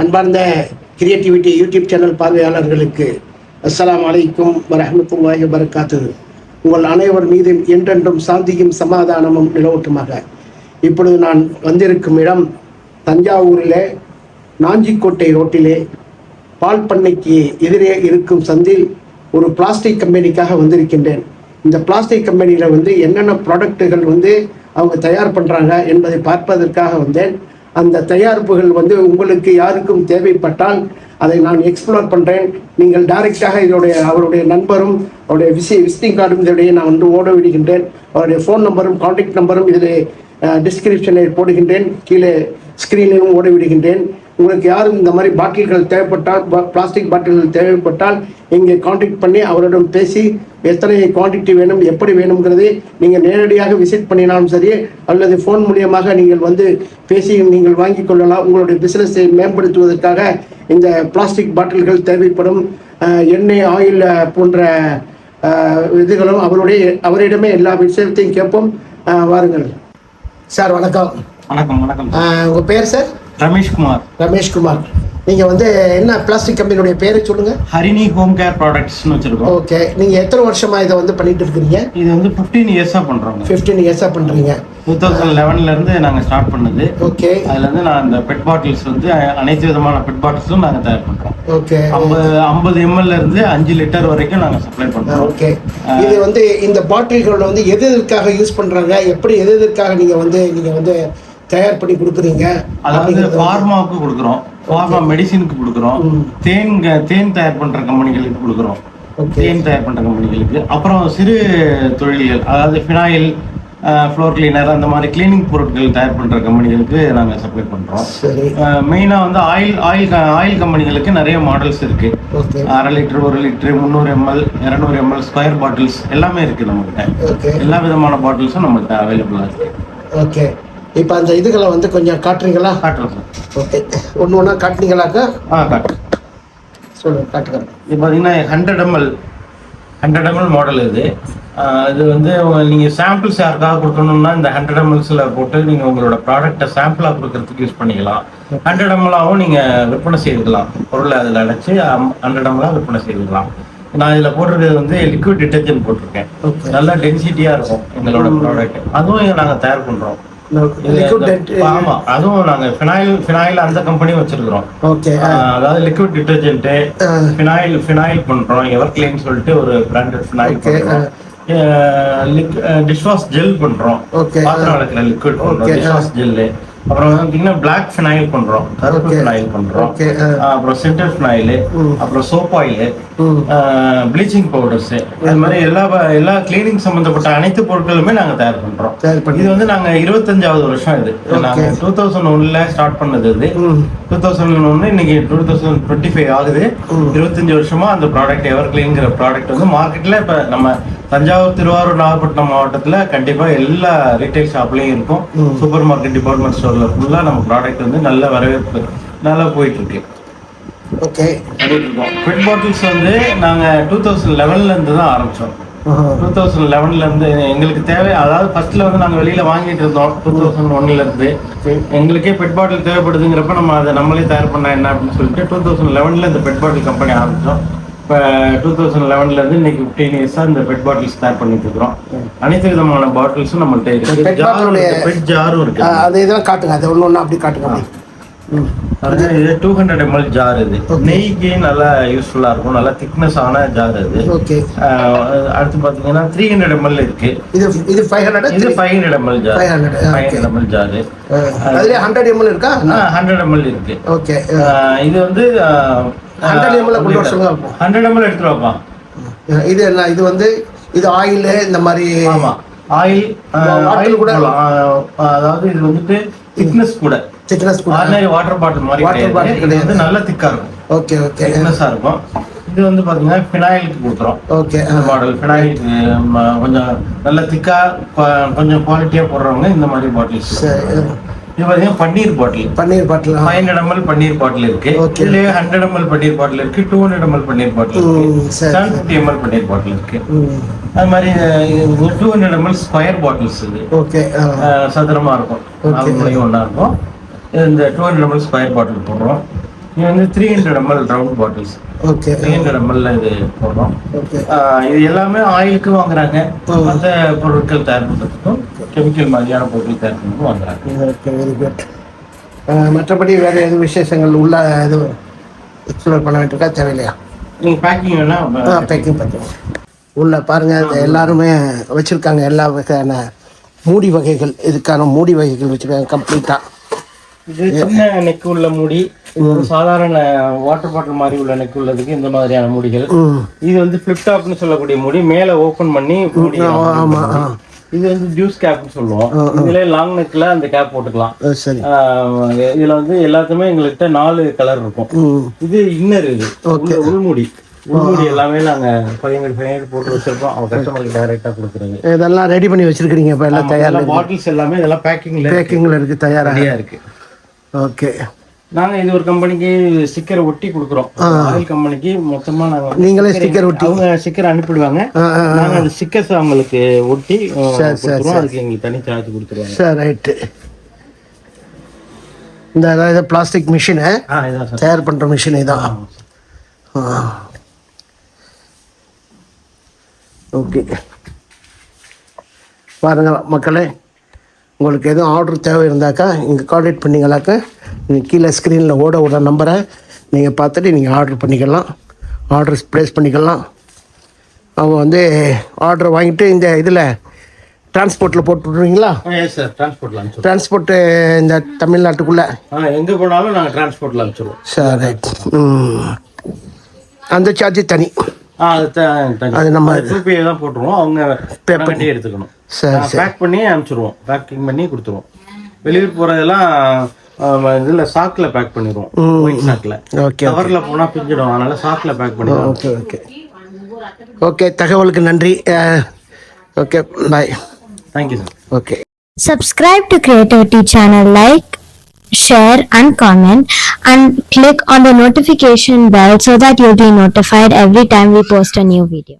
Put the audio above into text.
அன்பார்ந்த creativity YouTube channel பார்வையாளர்களுக்கு அஸ்லாம் அலைக்கும் வரமத்துல்லாஹி வரகாத்து உங்கள் அனைவர் மீதும் என்றென்றும் சாந்தியும் சமாதானமும் நிலவட்டுமாக. இப்பொழுது நான் வந்திருக்கும் இடம் தஞ்சாவூரிலே நாஞ்சிக்கோட்டை ரோட்டிலே பால் பண்ணைக்கு எதிரே இருக்கும் சந்தில் ஒரு பிளாஸ்டிக் கம்பெனிக்காக வந்திருக்கின்றேன். இந்த பிளாஸ்டிக் கம்பெனியில் வந்து என்னென்ன ப்ராடக்ட்டுகள் வந்து அவங்க தயார் பண்ணுறாங்க என்பதை பார்ப்பதற்காக வந்தேன். அந்த தயாரிப்புகள் வந்து உங்களுக்கு யாருக்கும் தேவைப்பட்டால் அதை நான் எக்ஸ்ப்ளோர் பண்ணுறேன் நீங்கள் டைரெக்டாக இதோடைய அவருடைய நண்பரும் அவருடைய விசி விசிட்டிங் கார்டும் இதோடைய நான் வந்து ஓட விடுகின்றேன். அவருடைய ஃபோன் நம்பரும் காண்டாக்ட் நம்பரும் இதில் டிஸ்கிரிப்ஷனில் போடுகின்றேன். கீழே ஸ்க்ரீனிலும் ஓட விடுகின்றேன். உங்களுக்கு யாரும் இந்த மாதிரி பாட்டில்கள் தேவைப்பட்டால் பிளாஸ்டிக் பாட்டில்கள் தேவைப்பட்டால் இங்கே காண்டாக்ட் பண்ணி அவரிடம் பேசி எத்தனை குவான்டிட்டி வேணும் எப்படி வேணுங்கிறதை நீங்கள் நேரடியாக விசிட் பண்ணினாலும் சரி அல்லது ஃபோன் மூலியமாக நீங்கள் வந்து பேசி நீங்கள் வாங்கிக் கொள்ளலாம். உங்களுடைய பிசினஸை மேம்படுத்துவதற்காக இந்த பிளாஸ்டிக் பாட்டில்கள் தேவைப்படும். எண்ணெய் ஆயில் போன்ற இதுகளும் அவருடைய அவரிடமே எல்லா விஷயத்தையும் கேட்போம். வாருங்கள். சார் வணக்கம். வணக்கம் வணக்கம். அஹ், உங்க பேர் சார்? ரமேஷ்குமார். ரமேஷ்குமார். நீங்க வந்து என்ன பிளாஸ்டிக் கம்பெனியுடைய பேரை சொல்லுங்க? ஹரிணி ஹோம் கேர் ப்ராடக்ட்ஸ்னு வச்சிருக்கோம். ஓகே. நீங்க எத்தனை வருஷமா இதை வந்து பண்ணிட்டு இருக்கிறீங்க? இது வந்து 15 இயர்ஸா பண்றோங்க. 15 இயர்ஸா பண்றீங்க. டூ தௌசண்ட் லெவன்ல இருந்து நாங்க ஸ்டார்ட் பண்ணது. ஓகே. அதுல இருந்து நான் இந்த பெட் பாட்டில்ஸ் வந்து அனைத்து விதமான பெட் பாட்டில்ஸும் நாங்க தயார் பண்றோம். ஓகே. ஐம்பது ஐம்பது எம்எல்ல இருந்து அஞ்சு லிட்டர் வரைக்கும் நாங்க சப்ளை பண்றோம். ஓகே. இது வந்து இந்த பாட்டில்கள் வந்து எது எதற்காக யூஸ் பண்றாங்க? எப்படி எது எதற்காக நீங்க வந்து நீங்க வந்து தயார் பண்ணி கொடுக்குறீங்க அதாவது ஃபார்மாவுக்கு கொடுக்குறோம். ஃபார்மா மெடிசினுக்கு கொடுக்குறோம். தேன் தேன் தயார் பண்ற கம்பெனிகளுக்கு கொடுக்குறோம். தேன் தயார் பண்ற கம்பெனிகளுக்கு. அப்புறம் சிறு தொழில்கள் அதாவது ஃபினாயில் ஃப்ளோர் கிளீனர் அந்த மாதிரி கிளீனிங் பொருட்கள் தயார் பண்ற கம்பெனிகளுக்கு நாங்க சப்ளை பண்றோம். சரி. மெயினாக வந்து ஆயில் ஆயில் ஆயில் கம்பெனிகளுக்கு நிறைய மாடல்ஸ் இருக்கு. ஓகே அரை லிட்டர் ஒரு லிட்டர் முந்நூறு எம்எல் இரநூறு எம்எல் ஸ்கொயர் பாட்டில்ஸ் எல்லாமே இருக்கு நம்மகிட்ட. எல்லா விதமான பாட்டில்ஸும் நம்மகிட்ட அவைலபிளா இருக்கு. ஓகே இப்போ அந்த இதுகளை வந்து கொஞ்சம் காட்டுறீங்களா? காட்டுறோம் ஓகே ஒன்று ஒன்றா காட்டுனீங்களாக்கா? ஆ காட்டுறேன் சொல்லுங்க காட்டுங்க. இது பார்த்தீங்கன்னா hundred ML hundred ML model இது. இது வந்து உங்க- நீங்க சாம்பிள்ஸ் யாருக்காக கொடுக்கணும்னா இந்த ஹண்ட்ரட் எம்எல்ஸ்ல போட்டு நீங்க உங்களோட ப்ராடக்ட்டை சாம்பிளா கொடுக்கறதுக்கு யூஸ் பண்ணிக்கலாம். ஹண்ட்ரட் எம்எல்லாவும் நீங்க விற்பனை செய்துக்கலாம். பொருளை அதில் அடைச்சு ஹண்ட்ரட் எம்எல்லாம் விற்பனை செய்துக்கலாம். நான் இதுல போட்டிருக்கிறது வந்து லிக்விட் டிட்டர்ஜென்ட் போட்டிருக்கேன். நல்லா டென்சிட்டியா இருக்கும் எங்களோட ப்ராடக்ட் அதுவும் இங்க நாங்க தயார் இந்த- ஆமா அதுவும் நாங்க ஃபினாயில் ஃபினாயில் அந்த கம்பெனியும் வச்சிருக்கிறோம். ஓகே ஆஹ் அதாவது லிக்விட் டிட்டர்ஜென்ட் ஃபினாயில் ஃபினாயில் பண்றோம் எவர் கிளீன் சொல்லிட்டு ஒரு பிராண்டட் ஃபினாயில் Okay, பண்றோம். டிஷ் வாஷ் ஜெல் பண்றோம். பாத்திரம் விளக்குற லிக்விட் பண்றோம் டிஷ் அப்புறம் பார்த்தீங்கன்னா பிளாக் ஃபினாயில் பண்றோம். கருப்பு. ஃபினாயில் பண்றோம். ஓகே அப்புறம் சென்டர் ஃபினாயில். அப்புறம் சோப் ஆயில் ப்ளீச்சிங் பவுடர்ஸ் அது மாதிரி எல்லா எல்லா கிளீனிங் சம்பந்தப்பட்ட அனைத்து பொருட்களுமே நாங்க தயார் பண்றோம். இது வந்து நாங்க இருபத்தஞ்சாவது வருஷம் இது. நாங்க டூ தௌசண்ட் ஒன்ல ஸ்டார்ட் பண்ணது இது. டூ தௌசண்ட் ஒன்று இன்னைக்கு டூ தௌசண்ட் டுவெண்ட்டி ஃபைவ் ஆகுது. இருபத்தஞ்சு வருஷமா அந்த ப்ராடக்ட் எவர் கிளீன்ங்கிற ப்ராடக்ட் வந்து மார்க்கெட்ல இப்ப நம்ம தஞ்சாவூர் திருவாரூர் நாகப்பட்டினம் மாவட்டத்துல கண்டிப்பா எல்லா ரீட்டைல் ஷாப்லயும் இருக்கும். சூப்பர் மார்க்கெட் டிபார்ட்மெண்ட் ஸ்டோர்ல ஃபுல்லா நம்ம ப்ராடக்ட் வந்து நல்ல வரவேற்பு நல்லா போயிட்டு இருக்கு ஓகே பெட் பாட்டில்ஸ் வந்து நாங்க டூ தௌசண்ட் லெவன்ல இருந்து தான் ஆரம்பிச்சோம். ஆஹா. டூ தௌசண்ட் லெவன்ல இருந்து எங்களுக்கு தேவை அதாவது ஃபர்ஸ்ட்ல வந்து நாங்க வெளியில வாங்கிட்டு இருந்தோம் டூ தௌசண்ட் ஒன்ல இருந்து. ஓகே எங்களுக்கே பெட் பாட்டில் தேவைப்படுதுங்கிறப்ப நம்ம அதை நம்மளே தயார் பண்ணா என்ன அப்படின்னு சொல்லிட்டு டூ தௌசண்ட் லெவனில் இந்த பெட் பாட்டில் கம்பெனி ஆரம்பிச்சோம். இப்போ டூ தௌசண்ட் லெவன்லேருந்து இன்னைக்கு ஃபிஃப்டீன் இயர்ஸாக இந்த பெட் பாட்டில்ஸ் தயார் பண்ணிட்டு இருக்கிறோம் அனைத்து விதமான பாட்டில்ஸும் நம்மள்ட்ட இருக்கு. பெட் ஜாரும் இருக்கு. அது இதெல்லாம் காட்டுங்க. அது ஒன்று ஒன்றா அப்படி காட்டுங்க அது இது டூ ஹண்ட்ரட் எம்எல் ஜார் இது. நெய்க்கு நல்லா யூஸ்ஃபுல்லாக இருக்கும். நல்லா திக்னஸ் ஆன ஜார் இது ஓகே அடுத்து பார்த்தீங்கன்னா த்ரீ ஹண்ட்ரட் எம்எல் இருக்கு. இது இது ஃபைவ் ஹண்ட்ரட் இது five hundred ML jar 500, five. Hundred ML jar அதுலேயே ஹண்ட்ரட் எம்எல் இருக்கா? ஹண்ட்ரட் எம்எல் இருக்கு. ஓகே இது வந்து 100 ml கொண்டு வர சொல்லுங்க. ஹண்ட்ரட் எம்எல் எடுத்துட்டு வாப்பா. இது என்ன இது வந்து இது ஆயில் இந்த மாதிரி ஆயில் ஆயில் கூட- அதாவது இது வந்துட்டு திக்னஸ் கூட. திக்னஸ் கூட. ஆர்டினரி வாட்டர் பாட்டில் மாதிரி bottle இது கிடையாது. நல்ல திக்கா இருக்கும். ஓகே ஓகே திக்னஸா இருக்கும். இது வந்து பாத்தீங்கன்னா ஃபினாயிலுக்கு கொடுக்குறோம். ஓகே இந்த மாடல் ஃபினாயிலுக்கு கொஞ்சம் நல்ல திக்கா கொஞ்சம் குவாலிட்டியா போடுறவங்க இந்த மாதிரி பாட்டில்ஸ் சரி இது பாத்தீங்கன்னா பன்னீர் பாட்டில். பன்னீர் பாட்டில்? ஃபைவ் ஹண்ட்ரட் எம்எல் பன்னீர் பாட்டில் இருக்கு. இதுலயே ஹண்ட்ரட் எம்எல் பன்னீர் பாட்டில் இருக்கு. டூ ஹண்ட்ரட் எம்எல் பன்னீர் பாட்டில் இருக்கு. செவன் ஃபிஃப்டி எம்எல் பன்னீர் பாட்டில் இருக்கு. அது மாதிரி two hundred ML square bottles இது. ஓகே சதுரமா இருக்கும். முனையும் ஒன்றா இருக்கும். இந்த two hundred ML square bottle போடுறோம். இது வந்து three hundred ML round bottles okay. Three hundred எம்எல்ல இது போடுறோம். இது எல்லாமே ஆயிலுக்கு வாங்குறாங்க. மற்ற பொருட்கள் தயார் பண்ணுறதுக்கும் கெமிக்கல் மாதிரியான பொருட்கள் தயார் வாங்குறாங்க. ஓகே வெரி குட் மற்றபடி வேறு எதுவும் விசேஷங்கள் உள்ள எதுவும் எக்ஸ்ப்ளோர் பண்ண வேண்டியிருக்கா தேவையில்லையா? நீங்கள் பேக்கிங் வேணா ஆ பேக்கிங் பண்ணுறோம் உள்ள பாருங்க இந்த எல்லாருமே வச்சிருக்காங்க. எல்லா வகையான மூடி வகைகள் இதுக்கான மூடி வகைகள் வச்சிருக்காங்க கம்ப்ளீட்டாக இது சின்ன நெக் உள்ள மூடி இது வந்து சாதாரண வாட்டர் பாட்டில் மாதிரி உள்ள நெக் உள்ளதுக்கு இந்த மாதிரியான மூடிகள். இது வந்து ஃபிளிப் டாப்னு சொல்லக்கூடிய மூடி. மேலே ஓபன் பண்ணி மூடி ஆமாம் இது வந்து ஜூஸ் கேப்னு சொல்லுவோம். இதுல லாங் நெக்ல அந்த கேப் போட்டுக்கலாம். சரி. இதுல வந்து எல்லாத்துமே எங்கள்கிட்ட நாலு கலர் இருக்கும். இது இன்னர் இது. உள்முடி. உள்முடி எல்லாமே நாங்க பையங்கள் பையங்கள் போட்டு வச்சிருக்கோம். அவங்க கஸ்டமருக்கு டைரக்டா கொடுக்குறது. இதெல்லாம் ரெடி பண்ணி வச்சிருக்கிறீங்க இப்போ எல்லாம் தயார் பாட்டில்ஸ் எல்லாமே இதெல்லாம் பேக்கிங்ல பேக்கிங்கில் இருக்குது தயாராக ரெடியா இருக்கு. ஓகே. நாங்க இது ஒரு கம்பெனிக்கு ஸ்டிக்கர் ஒட்டி கொடுக்குறோம். ஆயில் கம்பெனிக்கு மொத்தமா நாங்க நீங்களே ஸ்டிக்கர் ஒட்டி அவங்க ஸ்டிக்கர் அனுப்பிடுவாங்க. நாங்க அந்த ஸ்டிக்கர்ஸ் அவங்களுக்கு ஒட்டி அதுக்கு எங்களுக்கு தனி சார்ஜ் கொடுத்துருவாங்க. சரி ரைட்டு இந்த அதாவது பிளாஸ்டிக் மிஷினு தயார் பண்ணுற மிஷின் இதான். ஓகே. பாருங்க மக்களே உங்களுக்கு எதுவும் ஆர்டர் தேவை இருந்தாக்கா இங்கே கார்டேட் பண்ணிங்களாக்கா? கீழே ஸ்க்ரீனில் ஓட ஓட நம்பரை நீங்கள் பார்த்துட்டு நீங்கள் ஆர்டர் பண்ணிக்கலாம். ஆர்டர் ப்ளேஸ் பண்ணிக்கலாம். அவங்க வந்து ஆர்டர் வாங்கிட்டு இந்த இதில் டிரான்ஸ்போர்ட்டில் போட்டு விட்ருவீங்களா எஸ் சார் டிரான்ஸ்போர்ட்ல அனுப்பிச்சிடுவோம் டிரான்ஸ்போர்ட்டு இந்த தமிழ்நாட்டுக்குள்ளே? ஆ எங்க போனாலும் நாங்க டிரான்ஸ்போர்ட்ல அனுப்பிச்சிடுவோம். சரி ரைட் அந்த சார்ஜ் தனி. ஆ அது த- தனி. அது நம்ம அது டூ பே தான் போட்டுருவோம். அவங்க கட்டி எடுத்துக்கணும். சரி பேக் பண்ணி அனுப்பிச்சிடுவோம். பேக்கிங் பண்ணி கொடுத்துருவோம். வெளியூர் போறதெல்லாம் ஆம், இதுல சாக்ல பேக் பண்ணிடுவோம் ஒயிட் சாக்ல ஓகே கவர்ல போனா பிஞ்சிடும் அதனால சாக்ல பேக் பண்ணிடுவோம் ஓகே ஓகே ஓகே தகவலுக்கு நன்றி okay bye thank you sir okay Subscribe to Creativity channel, like, share and comment and click on the notification bell so that you'll be notified every time we post a new video.